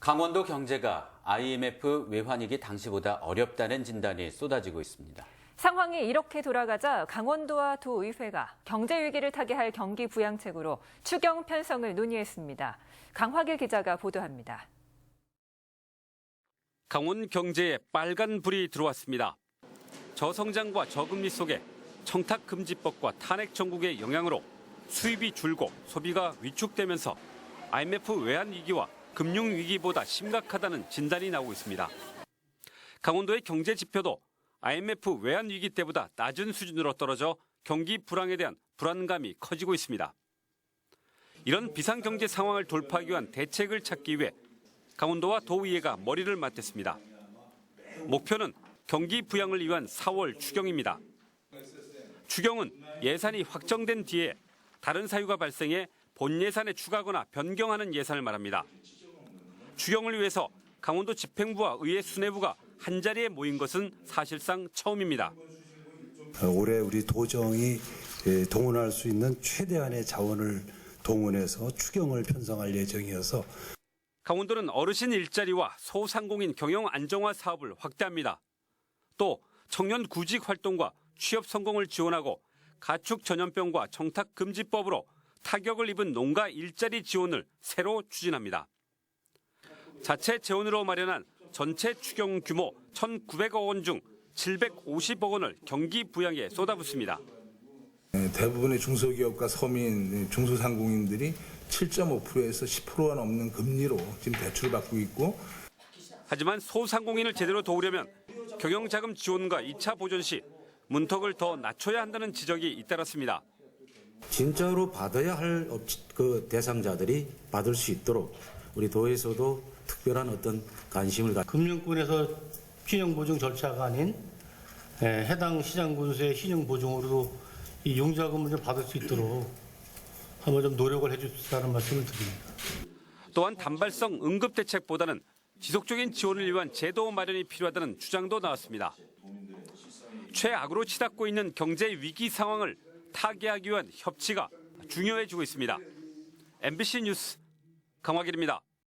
강원도 경제가 IMF 외환위기 당시보다 어렵다는 진단이 쏟아지고 있습니다. 상황이 이렇게 돌아가자 강원도와 도의회가 경제 위기를 타개할 경기 부양책으로 추경 편성을 논의했습니다. 강화길 기자가 보도합니다. 강원 경제에 빨간 불이 들어왔습니다. 저성장과 저금리 속에 청탁금지법과 탄핵 정국의 영향으로 수입이 줄고 소비가 위축되면서 IMF 외환 위기와 금융 위기보다 심각하다는 진단이 나오고 있습니다. 강원도의 경제 지표도 IMF 외환 위기 때보다 낮은 수준으로 떨어져 경기 불황에 대한 불안감이 커지고 있습니다. 이런 비상경제 상황을 돌파하기 위한 대책을 찾기 위해 강원도와 도의회가 머리를 맞댔습니다. 목표는 경기 부양을 위한 4월 추경입니다. 추경은 예산이 확정된 뒤에 다른 사유가 발생해 본 예산에 추가하거나 변경하는 예산을 말합니다. 추경을 위해서 강원도 집행부와 의회 수뇌부가 한 자리에 모인 것은 사실상 처음입니다. 어, 올해 우리 도정이 예, 동원할 수 있는 최대한의 자원을 동원해서 추경을 편성할 예정이어서 강원도는 어르신 일자리와 소상공인 경영 안정화 사업을 확대합니다. 또 청년 구직 활동과 취업 성공을 지원하고 가축 전염병과 청탁 금지법으로 타격을 입은 농가 일자리 지원을 새로 추진합니다. 자체 재원으로 마련한 전체 추경 규모 1,900억 원 중 750억 원을 경기 부양에 쏟아붓습니다. 예, 대부분의 중소기업과 서민, 예, 중소상공인들이 7.5%에서 10%가 넘는 금리로 지금 대출을 받고 있고 하지만 소상공인을 제대로 도우려면 경영자금 지원과 2차 보전 시 문턱을 더 낮춰야 한다는 지적이 잇따랐습니다. 진짜로 받아야 할 업- 그 대상자들이 받을 수 있도록 우리 도에서도 특별한 어떤 관심을 가. 금융권에서 신용보증 절차가 아닌 에, 해당 시장군수의 신용보증으로도 이 융자금을 좀 받을 수 있도록 한번 좀 노력을 해주시라는 말씀을 드립니다. 또한 단발성 응급 대책보다는 지속적인 지원을 위한 제도 마련이 필요하다는 주장도 나왔습니다. 최악으로 치닫고 있는 경제 위기 상황을 타개하기 위한 협치가 중요해지고 있습니다. MBC 뉴스 강화길입니다.